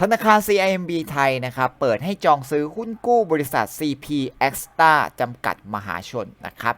ธนาคาร CIMB ไทยนะครับ เปิดให้จองซื้อหุ้นกู้บริษัท CP Extra จำกัดมหาชนนะครับ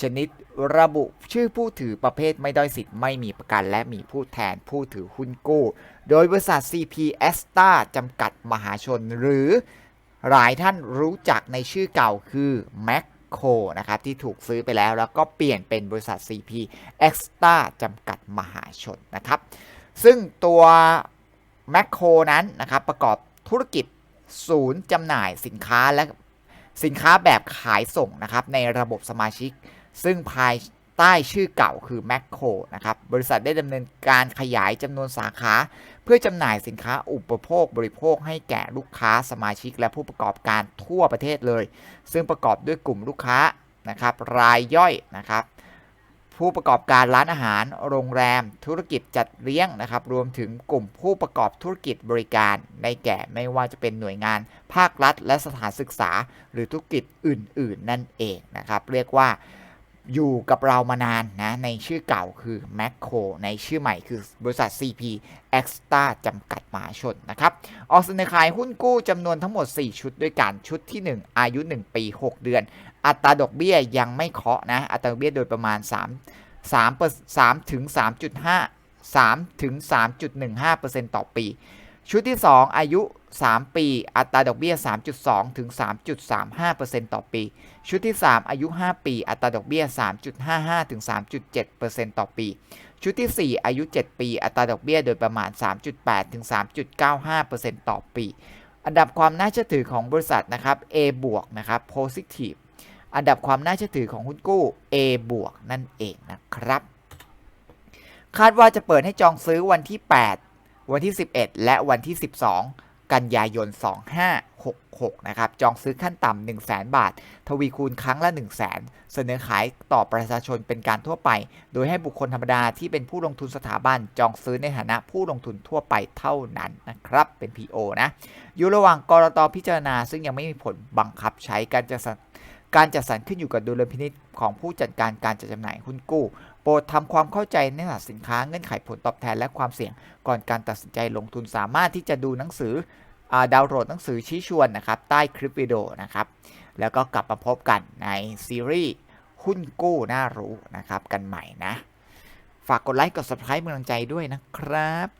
ชนิดระบุชื่อผู้ถือประเภทไม่ด้อยสิทธิ์ไม่มีประกัน และมีผู้แทนผู้ถือหุ้นกู้ โดยบริษัท CP Extra จำกัดมหาชน หรือหลายท่านรู้จักในชื่อเก่าคือ m a c โคนะครับที่ถูกซื้อไปแล้วแล้วก็เปลี่ยนเป็นบริษัท CP Extra จำกัดมหาชนนะครับ ซึ่งตัว แมคโครนั้นนะครับประกอบธุรกิจศูนย์จำหน่ายสินค้าและสินค้าแบบขายส่งนะครับในระบบสมาชิก ซึ่งภายใต้ชื่อเก่าคือแมคโครนะครับบริษัทได้ดำเนินการขยายจำนวนสาขา เพื่อจำหน่ายสินค้าอุปโภคบริโภคให้แก่ลูกค้าสมาชิก และผู้ประกอบการทั่วประเทศเลย ซึ่งประกอบด้วยกลุ่มลูกค้านะครับรายย่อยนะครับ ผู้ประกอบการร้านอาหาร โรงแรม ธุรกิจจัดเลี้ยงนะครับ รวมถึงกลุ่มผู้ประกอบธุรกิจบริการ ในแก่ไม่ว่าจะเป็นหน่วยงาน ภาครัฐ และสถานศึกษา หรือธุรกิจอื่น ๆ นั่นเองนะครับ เรียกว่า อยู่กับเรามานานนะ ในชื่อเก่าคือ m a c โ o ในชื่อใหม่คือบริษัท CP Extra จำกัดมหาชนนะครับ ออกเสนอขายหุ้นกู้จำนวนทั้งหมด 4 ชุดด้วยกันชุดที่ 1 อายุ 1 ปี 6 เดือน อัตราดอกเบี้ยยังไม่เคาะนะ อัตราดอกเบี้ยโดยประมาณ 3 3เปอร์3ถึง3.5 3ถึง3.15%ต่อปี ชุดที่ 2 อายุ 3 ปี อัตราดอกเบี้ย 3.2 ถึง 3.35%ต่อปี ชุดที่ 3 อายุ 5 ปี อัตราดอกเบี้ย 3.55 ถึง 3.7%ต่อปี ชุดที่ 4 อายุ 7 ปี อัตราดอกเบี้ยโดยประมาณ 3.8 ถึง 3.95%ต่อปี อันดับความน่าเชื่อถือของบริษัทนะครับ A บวกนะครับ positive อันดับความน่าเชื่อถือของหุ้นกู้ A บวกนั่นเองนะครับ คาดว่าจะเปิดให้จองซื้อวันที่ 8 วันที่ 11 และวันที่ 12 กันยายน 2566 นะครับ จองซื้อขั้นต่ำ1 0 0 0 0 0 บาท ทวีคูณครั้งละ 1 0 0 0 0แเสนอขายต่อประชาชนเป็นการทั่วไป โดยให้บุคคลธรรมดาที่เป็นผู้ลงทุนสถาบัน จองซื้อในฐานะผู้ลงทุนทั่วไปเท่านั้นนะครับ เป็น PO นะ อยู่ระหว่างกรตพิจารณา ซึ่งยังไม่มีผลบังคับใช้การจะการจัดสรรขึ้นอยู่กับดุลพินิษของผู้จัดการการจัดจำหน่ายหุ้นกู้ โปรดทำความเข้าใจเนื้อหาสินค้าเงื่อนไขผลตอบแทนและความเสี่ยงก่อนการตัดสินใจลงทุนสามารถที่จะดูหนังสืออดาวน์โหลดหนังสือชี้ชวนนะครับใต้คลิปวิดีโอนะครับแล้วก็กลับมาพบกันในซีรีส์หุ้นกู้น่ารู้นะครับกันใหม่นะ ฝากกดไลค์กด subscribe กำลังใจด้วยนะครับ